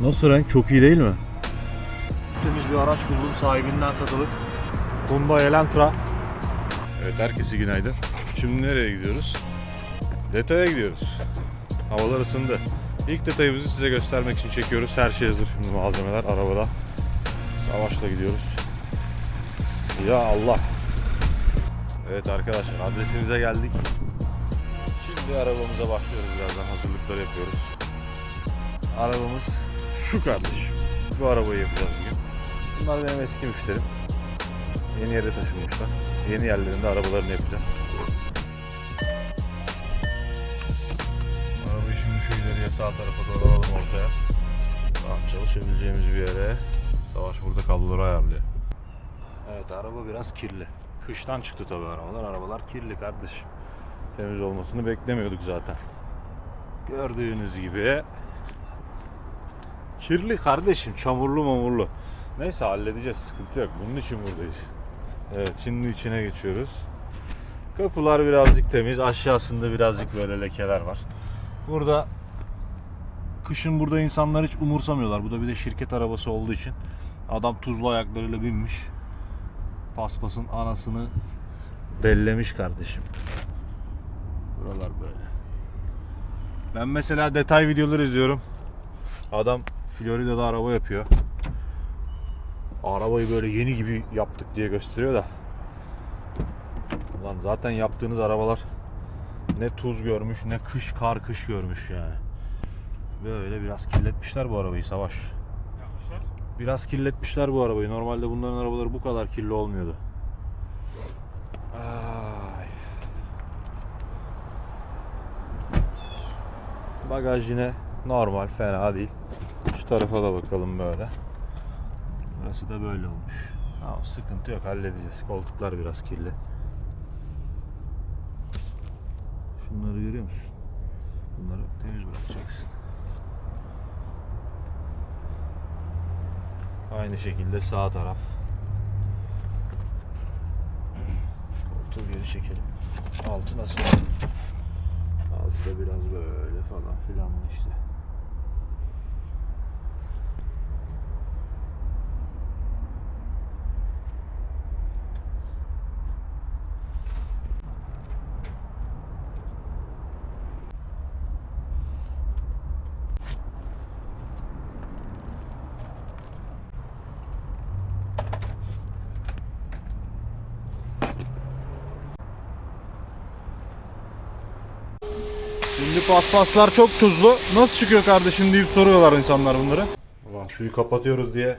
Nasıl renk? Çok iyi değil mi? Temiz bir araç buldum sahibinden satılık. Hyundai Elantra. Evet herkese günaydın. Şimdi nereye gidiyoruz? Detaya gidiyoruz. Havalar ısındı. İlk detayımızı size göstermek için çekiyoruz. Her şey hazır şimdi malzemeler arabada. Savaşla gidiyoruz. Ya Allah. Evet arkadaşlar adresimize geldik. Şimdi arabamıza başlıyoruz birazdan hazırlıkları yapıyoruz. Arabamız şu kardeşim. Bu arabayı yapacağız bugün. Bunlar benim eski müşterim. Yeni yere taşınmışlar. Yeni yerlerinde arabalarını yapacağız. Arabayı şimdi şu ileriye sağ tarafa doğru alalım ortaya. Rahat çalışabileceğimiz bir yere. Savaş burada kabloları ayarlıyor. Evet araba biraz kirli. Kıştan çıktı tabii arabalar. Arabalar kirli kardeşim. Temiz olmasını beklemiyorduk zaten. Gördüğünüz gibi kirli kardeşim. Çamurlu mamurlu. Neyse halledeceğiz. Sıkıntı yok. Bunun için buradayız. Evet şimdi içine geçiyoruz. Kapılar birazcık temiz. Aşağısında birazcık böyle lekeler var. Burada kışın burada insanlar hiç umursamıyorlar. Bu da bir de şirket arabası olduğu için adam tuzlu ayaklarıyla binmiş. Paspasın anasını bellemiş kardeşim. Buralar böyle. Ben mesela detay videoları izliyorum. Adam Florida'da araba yapıyor. Arabayı böyle yeni gibi yaptık diye gösteriyor da. Ulan zaten yaptığınız arabalar ne tuz görmüş ne kış kar kış görmüş yani. Böyle biraz kirletmişler bu arabayı Savaş. Biraz kirletmişler bu arabayı. Normalde bunların arabaları bu kadar kirli olmuyordu. Ay. Bagaj yine normal, fena değil. Tarafa da bakalım böyle. Burası da böyle olmuş. Tamam, sıkıntı yok, halledeceğiz. Koltuklar biraz kirli. Şunları görüyor musun? Bunları temiz bırakacaksın. Aynı şekilde sağ taraf. Koltuğu geri çekelim. Altı nasıl? Altı da biraz böyle falan filan işte. Şimdi paspaslar çok tuzlu. Nasıl çıkıyor kardeşim deyip soruyorlar insanlar bunları. Ulan suyu kapatıyoruz diye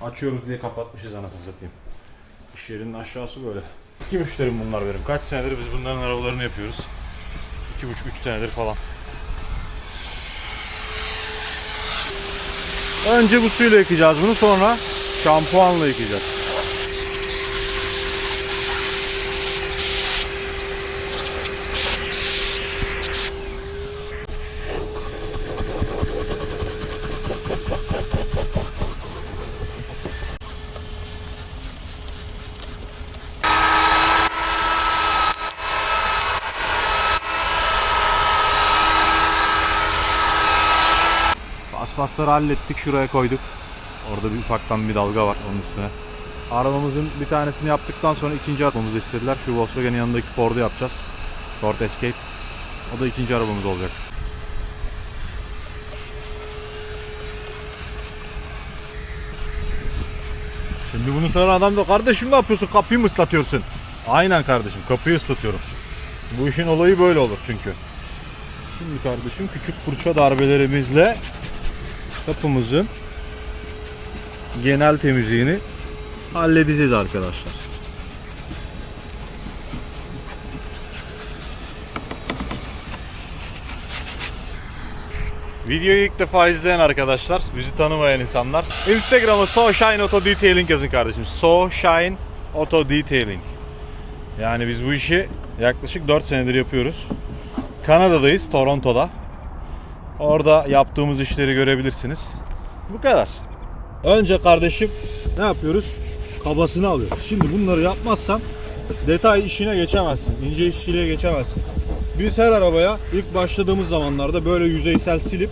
açıyoruz diye kapatmışız anasını satayım. İş yerinin aşağısı böyle. Eski müşterim bunlar benim. Kaç senedir biz bunların arabalarını yapıyoruz. 2,5-3 senedir falan. Önce bu suyla yıkayacağız bunu sonra şampuanla yıkayacağız. Paspasları hallettik şuraya koyduk. Orada bir ufaktan bir dalga var onun üstüne. Arabamızın bir tanesini yaptıktan sonra ikinci atmamızı istediler. Şu Volkswagen'in yanındaki Ford'u yapacağız. Ford Escape. O da ikinci arabamız olacak. Şimdi bunu sonra adam da kardeşim ne yapıyorsun kapıyı mı ıslatıyorsun? Aynen kardeşim kapıyı ıslatıyorum. Bu işin olayı böyle olur çünkü. Şimdi kardeşim küçük fırça darbelerimizle kapımızın genel temizliğini halledeceğiz arkadaşlar. Videoyu ilk defa izleyen arkadaşlar, bizi tanımayan insanlar. Instagram'a So Shine Auto Detailing yazın kardeşim. So Shine Auto Detailing. Yani biz bu işi yaklaşık 4 senedir yapıyoruz. Kanada'dayız, Toronto'da. Orada yaptığımız işleri görebilirsiniz. Bu kadar. Önce kardeşim ne yapıyoruz? Kabasını alıyoruz. Şimdi bunları yapmazsan detay işine geçemezsin. ince işçiliğe geçemezsin. Biz her arabaya ilk başladığımız zamanlarda böyle yüzeysel silip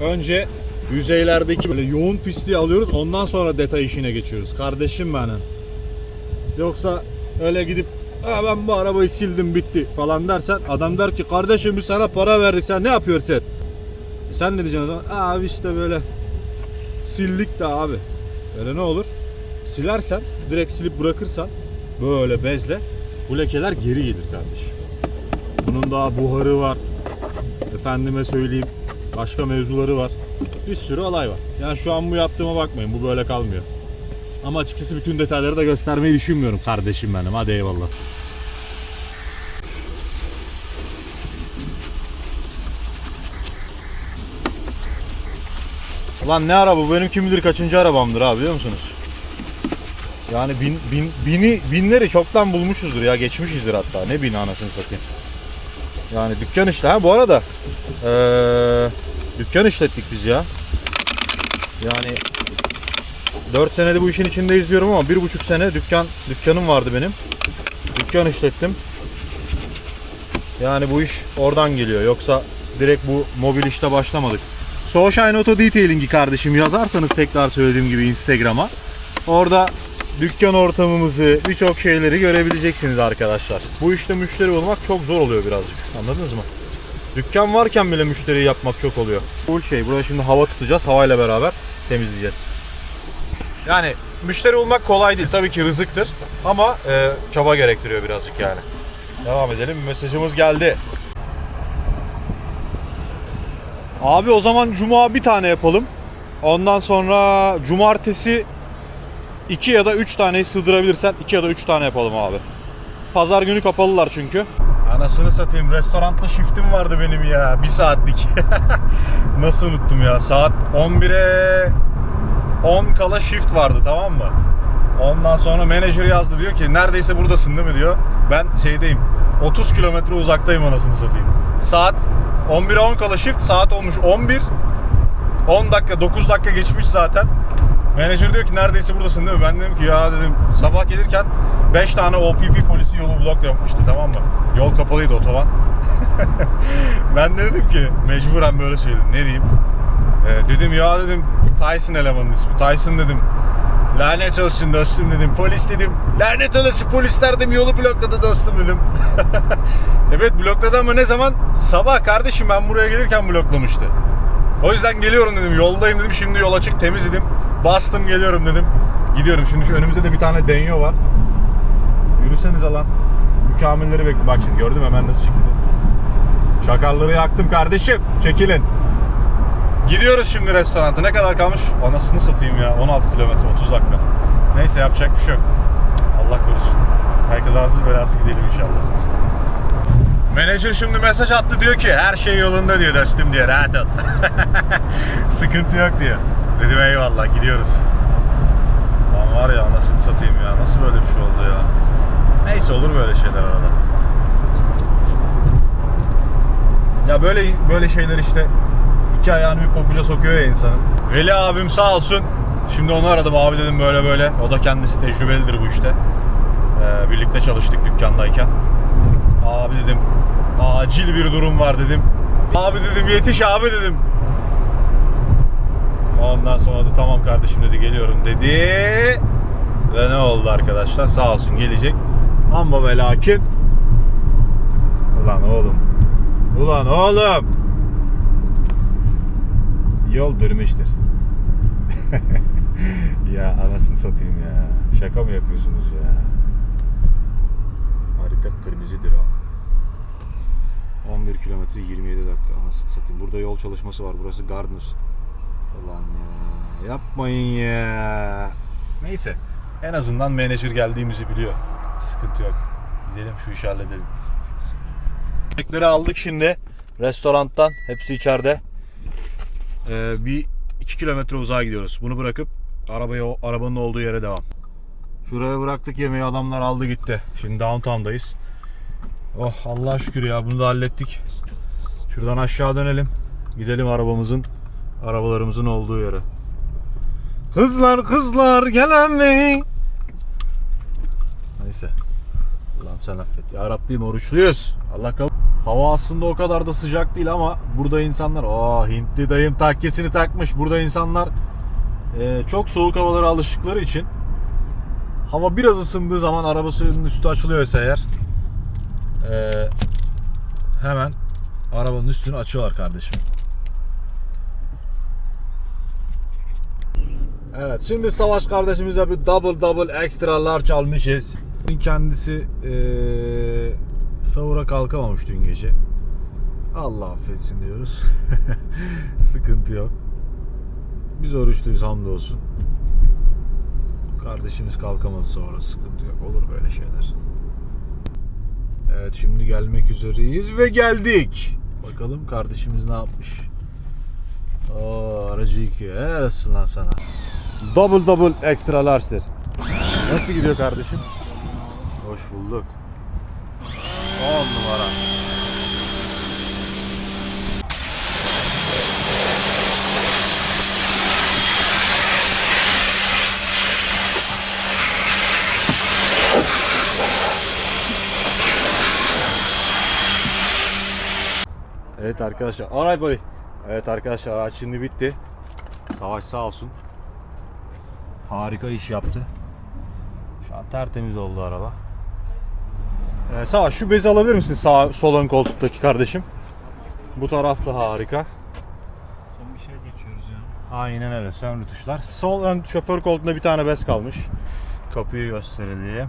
önce yüzeylerdeki böyle yoğun pisliği alıyoruz. Ondan sonra detay işine geçiyoruz. Kardeşim benim. Yoksa öyle gidip "Aa, ben bu arabayı sildim bitti falan dersen adam der ki kardeşim biz sana para verdik sen ne yapıyorsun sen? Sen ne diyeceksin o zaman? Abi işte böyle sildik de abi. Öyle ne olur? Silersen, direkt silip bırakırsan böyle bezle bu lekeler geri gelir kardeşim. Bunun daha buharı var. Efendime söyleyeyim başka mevzuları var. Bir sürü olay var. Yani şu an bu yaptığıma bakmayın. Bu böyle kalmıyor. Ama açıkçası bütün detayları da göstermeyi düşünmüyorum kardeşim benim. Hadi eyvallah. Ulan ne araba bu benim kim bilir kaçıncı arabamdır abi biliyor musunuz? Yani bin, bin, bini, binleri çoktan bulmuşuzdur ya geçmişizdir hatta ne bini anasını satayım. Yani dükkan işte ha bu arada eee, dükkan işlettik biz ya. Yani 4 senede bu işin içinde izliyorum ama bir buçuk sene dükkan dükkanım vardı benim. Dükkan işlettim. Yani bu iş oradan geliyor. Yoksa direkt bu mobil işte başlamadık. Soulshine Auto Detailing'i kardeşim yazarsanız tekrar söylediğim gibi Instagram'a. Orada dükkan ortamımızı, birçok şeyleri görebileceksiniz arkadaşlar. Bu işte müşteri olmak çok zor oluyor birazcık. Anladınız mı? Dükkan varken bile müşteri yapmak çok oluyor. Bu şey, burada şimdi hava tutacağız. Havayla beraber temizleyeceğiz. Yani müşteri olmak kolay değil. Tabii ki rızıktır. Ama e, çaba gerektiriyor birazcık yani. Devam edelim. Mesajımız geldi. Abi o zaman cuma bir tane yapalım. Ondan sonra cumartesi 2 ya da 3 taneyi sığdırabilirsen 2 ya da 3 tane yapalım abi. Pazar günü kapalılar çünkü. Anasını satayım. Restoranda shiftim vardı benim ya. Bir saatlik. Nasıl unuttum ya. Saat 11'e 10 kala shift vardı tamam mı? Ondan sonra menajer yazdı diyor ki neredeyse buradasın değil mi diyor. Ben şeydeyim 30 kilometre uzaktayım anasını satayım. Saat 11'e 10 kala shift saat olmuş 11. 10 dakika 9 dakika geçmiş zaten. Menajer diyor ki neredeyse buradasın değil mi? Ben dedim ki ya dedim sabah gelirken 5 tane OPP polisi yolu blok yapmıştı tamam mı? Yol kapalıydı otoban. ben de dedim ki mecburen böyle söyledim. Ne diyeyim? Ee, dedim ya dedim Tyson elemanın ismi. Tyson dedim. Lanet olsun dostum dedim. Polis dedim. Lanet olası polisler dedim yolu blokladı dostum dedim. evet blokladı ama ne zaman? Sabah kardeşim ben buraya gelirken bloklamıştı. O yüzden geliyorum dedim. Yoldayım dedim. Şimdi yol açık temiz dedim. Bastım geliyorum dedim. Gidiyorum. Şimdi şu önümüzde de bir tane denyo var. Yürüseniz alan. Mükemmelleri bekliyorum. Bak şimdi gördüm hemen nasıl çekildi. Şakarları yaktım kardeşim. Çekilin. Gidiyoruz şimdi restoranta. Ne kadar kalmış? Anasını satayım ya. 16 kilometre, 30 dakika. Neyse yapacak bir şey yok. Allah korusun. Herkes ağzı belası gidelim inşallah. Menajer şimdi mesaj attı diyor ki her şey yolunda diyor dostum diyor rahat ol. Sıkıntı yok diyor. Dedim eyvallah gidiyoruz. Lan var ya anasını satayım ya nasıl böyle bir şey oldu ya. Neyse olur böyle şeyler arada. Ya böyle böyle şeyler işte iki ayağını bir pabuca sokuyor ya insanın. Veli abim sağ olsun. Şimdi onu aradım abi dedim böyle böyle. O da kendisi tecrübelidir bu işte. Ee, birlikte çalıştık dükkandayken. Abi dedim acil bir durum var dedim. Abi dedim yetiş abi dedim. Ondan sonra da tamam kardeşim dedi geliyorum dedi. Ve ne oldu arkadaşlar sağ olsun gelecek. Ama ve lakin. Ulan oğlum. Ulan oğlum. Yol dönmüştür. ya anasını satayım ya. Şaka mı yapıyorsunuz ya? Harita kırmızıdır ha. 11 kilometre 27 dakika anasını satayım. Burada yol çalışması var. Burası Gardner. Ulan ya. Yapmayın ya. Neyse. En azından menajer geldiğimizi biliyor. Sıkıntı yok. Gidelim şu işi halledelim. Yemekleri aldık şimdi restorantan. Hepsi içeride. Ee, bir 2 kilometre uzağa gidiyoruz. Bunu bırakıp arabaya arabanın olduğu yere devam. Şuraya bıraktık yemeği adamlar aldı gitti. Şimdi downtown'dayız. Oh Allah şükür ya bunu da hallettik. Şuradan aşağı dönelim. Gidelim arabamızın arabalarımızın olduğu yere. Kızlar kızlar gelen beni. Neyse. Allah'ım sen affet. Ya Rabbim oruçluyuz. Allah kabul. Hava aslında o kadar da sıcak değil ama burada insanlar aa Hintli dayım takkesini takmış. Burada insanlar e, çok soğuk havalara alıştıkları için hava biraz ısındığı zaman arabasının üstü açılıyorsa eğer e, hemen arabanın üstünü açıyorlar kardeşim. Evet şimdi Savaş kardeşimize bir double double extra large almışız. Kendisi eee sahura kalkamamış dün gece. Allah affetsin diyoruz. Sıkıntı yok. Biz oruçluyuz hamdolsun. Kardeşimiz kalkamadı sonra sıkıntı yok. Olur böyle şeyler. Evet şimdi gelmek üzereyiz ve geldik. Bakalım kardeşimiz ne yapmış. Oo aracı yıkıyor. Helal lan sana. Double double extra large'dır. Nasıl gidiyor kardeşim? Hoş bulduk. 10 numara. Evet arkadaşlar. Alright buddy. Evet arkadaşlar araç şimdi bitti. Savaş sağ olsun. Harika iş yaptı. Şu an tertemiz oldu araba. Ee, Savaş şu bezi alabilir misin sağ sol ön koltuktaki kardeşim? Bu tarafta harika. Son bir şey geçiyoruz ya. Aynen öyle. Son rütuşlar. Sol ön şoför koltuğunda bir tane bez kalmış. Kapıyı gösterelim.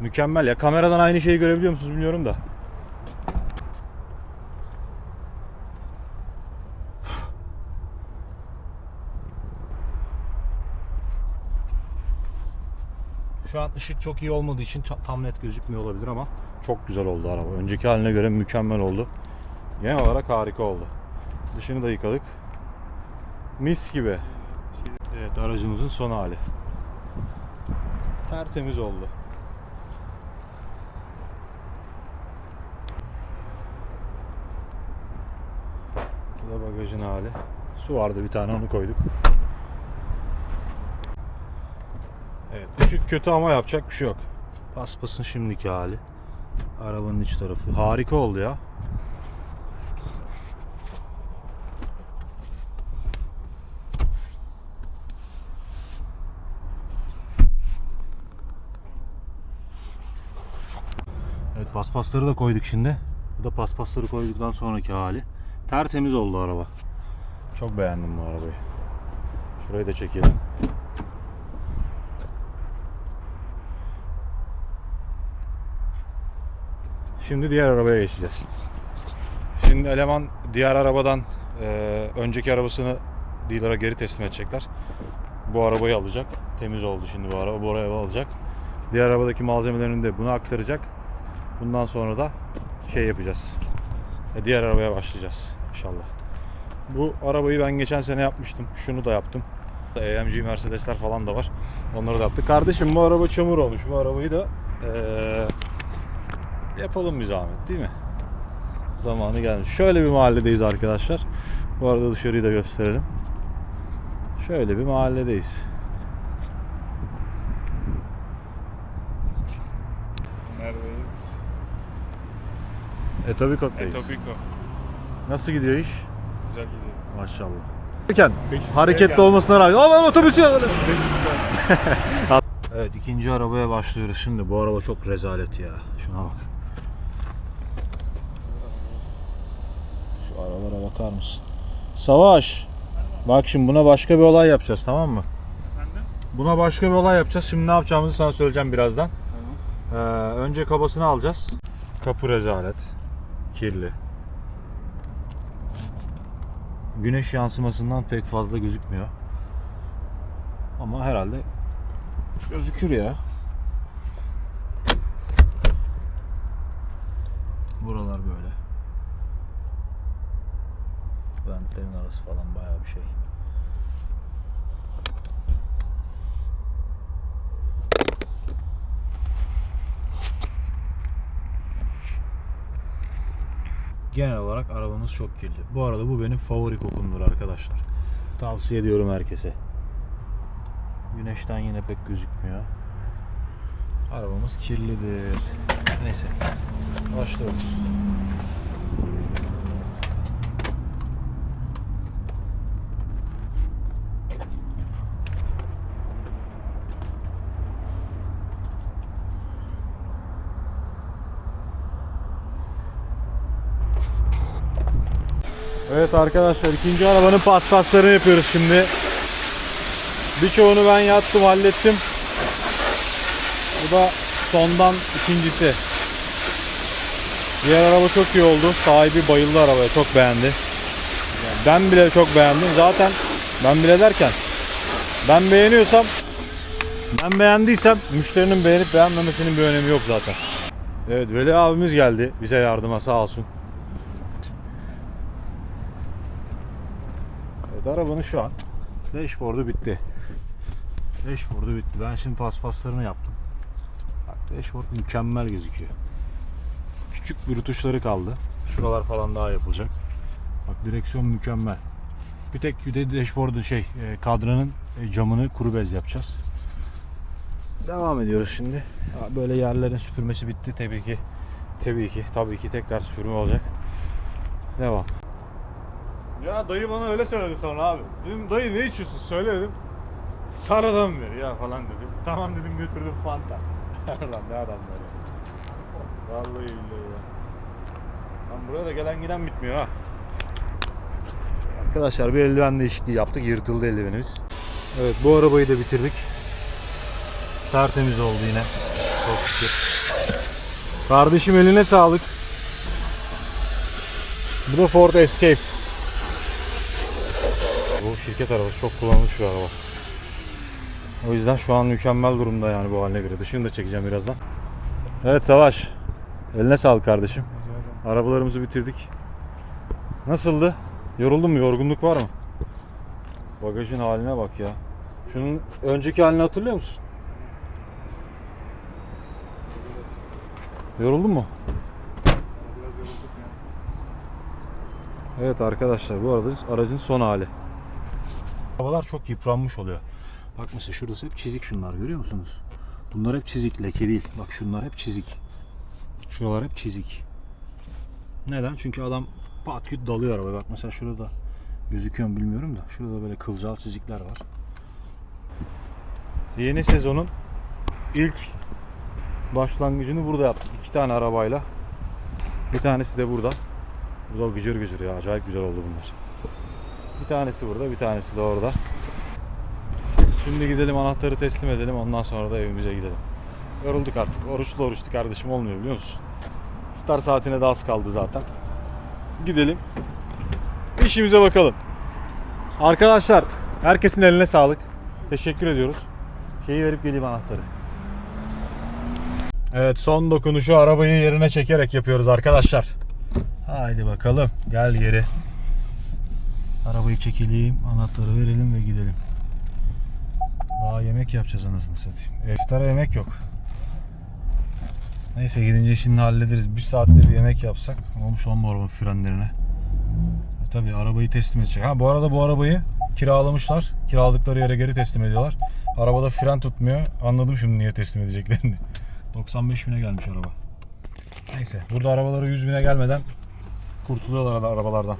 Mükemmel ya. Kameradan aynı şeyi görebiliyor musunuz bilmiyorum da. Şu an ışık çok iyi olmadığı için tam net gözükmüyor olabilir ama çok güzel oldu araba. Önceki haline göre mükemmel oldu. Genel olarak harika oldu. Dışını da yıkadık. Mis gibi. Evet aracımızın son hali. Tertemiz oldu. Bu da bagajın hali. Su vardı bir tane onu koyduk. Evet ışık kötü ama yapacak bir şey yok. Paspasın şimdiki hali. Arabanın iç tarafı. Harika oldu ya. Evet paspasları da koyduk şimdi. Bu da paspasları koyduktan sonraki hali. Tertemiz oldu araba. Çok beğendim bu arabayı. Şurayı da çekelim. Şimdi diğer arabaya geçeceğiz. Şimdi eleman diğer arabadan e, önceki arabasını dealer'a geri teslim edecekler. Bu arabayı alacak. Temiz oldu şimdi bu araba. Bu araba alacak. Diğer arabadaki malzemelerini de buna aktaracak. Bundan sonra da şey yapacağız. E, diğer arabaya başlayacağız inşallah. Bu arabayı ben geçen sene yapmıştım. Şunu da yaptım. AMG Mercedesler falan da var. Onları da yaptık. Kardeşim bu araba çamur olmuş. Bu arabayı da eee, yapalım bir zahmet değil mi? Zamanı gelmiş. Şöyle bir mahalledeyiz arkadaşlar. Bu arada dışarıyı da gösterelim. Şöyle bir mahalledeyiz. Neredeyiz? Etobikot'tayız. Etobico. Nasıl gidiyor iş? Güzel gidiyor. Maşallah. Derken Peki, hareketli olmasına rağmen aman otobüs ya. evet ikinci arabaya başlıyoruz şimdi. Bu araba çok rezalet ya. Şuna bak. Şu aralara bakar mısın? Savaş. Bak şimdi buna başka bir olay yapacağız tamam mı? Efendim? Buna başka bir olay yapacağız. Şimdi ne yapacağımızı sana söyleyeceğim birazdan. Tamam. Ee, önce kabasını alacağız. Kapı rezalet. Kirli. Güneş yansımasından pek fazla gözükmüyor. Ama herhalde gözükür ya. Buralar böyle. Ventlerin arası falan bayağı bir şey. Olarak arabamız çok kirli. Bu arada bu benim favori kokumdur arkadaşlar. Tavsiye ediyorum herkese. Güneşten yine pek gözükmüyor. Arabamız kirlidir. Neyse. Başlıyoruz. Arkadaşlar ikinci arabanın paspaslarını yapıyoruz şimdi. Birçoğunu ben yattım hallettim. Bu da sondan ikincisi. Diğer araba çok iyi oldu. Sahibi bayıldı arabaya. Çok beğendi. Yani ben bile çok beğendim. Zaten ben bile derken ben beğeniyorsam ben beğendiysem müşterinin beğenip beğenmemesinin bir önemi yok zaten. Evet Veli abimiz geldi bize yardıma sağ olsun. Evet arabanın şu an dashboard'u bitti. Dashboard'u bitti. Ben şimdi paspaslarını yaptım. Bak dashboard mükemmel gözüküyor. Küçük bir rutuşları kaldı. Şuralar falan daha yapılacak. Bak direksiyon mükemmel. Bir tek bir de dashboard'u şey e, kadranın e, camını kuru bez yapacağız. Devam ediyoruz şimdi. Böyle yerlerin süpürmesi bitti tabii ki. Tabii ki. Tabii ki tekrar süpürme olacak. Devam. Ya dayı bana öyle söyledi sonra abi. Dedim dayı ne içiyorsun söyle dedim. Sarıdan ver ya falan dedim. Tamam dedim götürdüm Fanta. Lan ne adamlar ya. Vallahi billahi ya. Lan buraya da gelen giden bitmiyor ha. Arkadaşlar bir eldiven değişikliği yaptık. Yırtıldı eldivenimiz. Evet bu arabayı da bitirdik. Tertemiz oldu yine. Çok şükür. Kardeşim eline sağlık. Bu da Ford Escape. Şirket arabası çok kullanılmış bir araba. O yüzden şu an mükemmel durumda yani bu haline göre. Dışını da çekeceğim birazdan. Evet Savaş. Eline sağlık kardeşim. Arabalarımızı bitirdik. Nasıldı? Yoruldun mu? Yorgunluk var mı? Bagajın haline bak ya. Şunun önceki halini hatırlıyor musun? Yoruldun mu? Evet arkadaşlar bu arada aracın son hali. Arabalar çok yıpranmış oluyor. Bak mesela şurası hep çizik şunlar görüyor musunuz? Bunlar hep çizik leke değil. Bak şunlar hep çizik. Şuralar hep çizik. Neden? Çünkü adam pat küt dalıyor arabaya. Bak mesela şurada gözüküyor mu bilmiyorum da. Şurada böyle kılcal çizikler var. Yeni sezonun ilk başlangıcını burada yaptık. İki tane arabayla. Bir tanesi de burada. Bu da gıcır gıcır ya. Acayip güzel oldu bunlar. Bir tanesi burada, bir tanesi de orada. Şimdi gidelim anahtarı teslim edelim. Ondan sonra da evimize gidelim. Yorulduk artık. Oruçlu oruçlu kardeşim olmuyor biliyor musun? İftar saatine de az kaldı zaten. Gidelim. İşimize bakalım. Arkadaşlar herkesin eline sağlık. Teşekkür ediyoruz. Şeyi verip geleyim anahtarı. Evet son dokunuşu arabayı yerine çekerek yapıyoruz arkadaşlar. Haydi bakalım. Gel geri. Arabayı çekelim, anahtarı verelim ve gidelim. Daha yemek yapacağız anasını satayım. İftara yemek yok. Neyse gidince şimdi hallederiz. Bir saatte bir yemek yapsak olmuş lan bu arabanın frenlerine. E tabi arabayı teslim edecek. Ha bu arada bu arabayı kiralamışlar. Kiraladıkları yere geri teslim ediyorlar. Arabada fren tutmuyor. Anladım şimdi niye teslim edeceklerini. 95 bine gelmiş araba. Neyse burada arabaları 100 bine gelmeden kurtuluyorlar ara- arabalardan.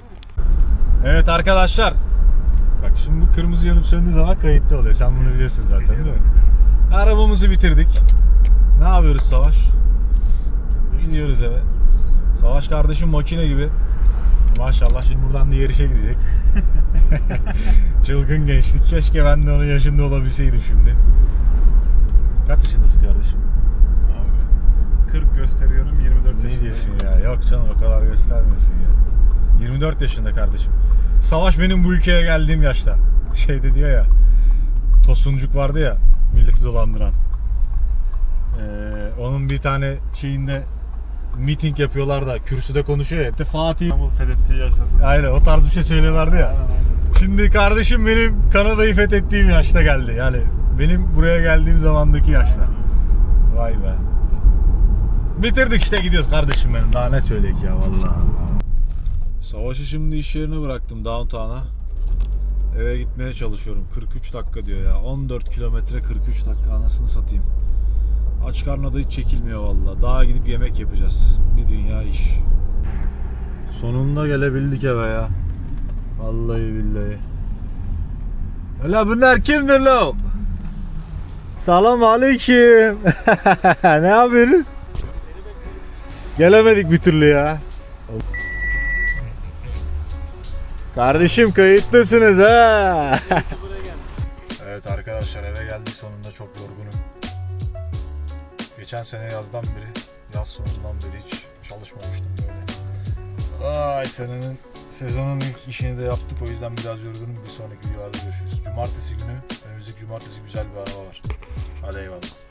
Evet arkadaşlar. Bak şimdi bu kırmızı yanıp söndüğü zaman kayıtlı oluyor. Sen bunu biliyorsun zaten değil mi? Arabamızı bitirdik. Ne yapıyoruz Savaş? Gidiyoruz eve. Savaş kardeşim makine gibi. Maşallah şimdi buradan diğer işe gidecek. Çılgın gençlik. Keşke ben de onun yaşında olabilseydim şimdi. Kaç yaşındasın kardeşim? Abi 40 gösteriyorum 24 Ne yaşındayım. diyorsun ya? Yok canım o kadar göstermiyorsun ya. 24 yaşında kardeşim. Savaş benim bu ülkeye geldiğim yaşta. Şeyde diyor ya. Tosuncuk vardı ya. Milleti dolandıran. Ee, onun bir tane şeyinde meeting yapıyorlar da kürsüde konuşuyor ya. Fatih İstanbul fethettiği yaştasın. Aynen o tarz bir şey söylüyorlardı ya. Şimdi kardeşim benim Kanada'yı fethettiğim yaşta geldi. Yani benim buraya geldiğim zamandaki yaşta. Vay be. Bitirdik işte gidiyoruz kardeşim benim. Daha ne söyleyek ya vallahi. Savaşı şimdi iş yerine bıraktım downtown'a. Eve gitmeye çalışıyorum. 43 dakika diyor ya. 14 kilometre 43 dakika anasını satayım. Aç karnına da hiç çekilmiyor valla. Dağa gidip yemek yapacağız. Bir dünya iş. Sonunda gelebildik eve ya. Vallahi billahi. Öyle bunlar kimdir lo? Selam aleyküm. ne yapıyorsunuz? Gelemedik bir türlü ya. Kardeşim kayıtlısınız ha. evet arkadaşlar eve geldik sonunda çok yorgunum. Geçen sene yazdan beri, yaz sonundan beri hiç çalışmamıştım böyle. Ay senenin sezonun ilk işini de yaptık o yüzden biraz yorgunum. Bir sonraki videolarda görüşürüz. Cumartesi günü, önümüzdeki cumartesi güzel bir araba var. Hadi eyvallah.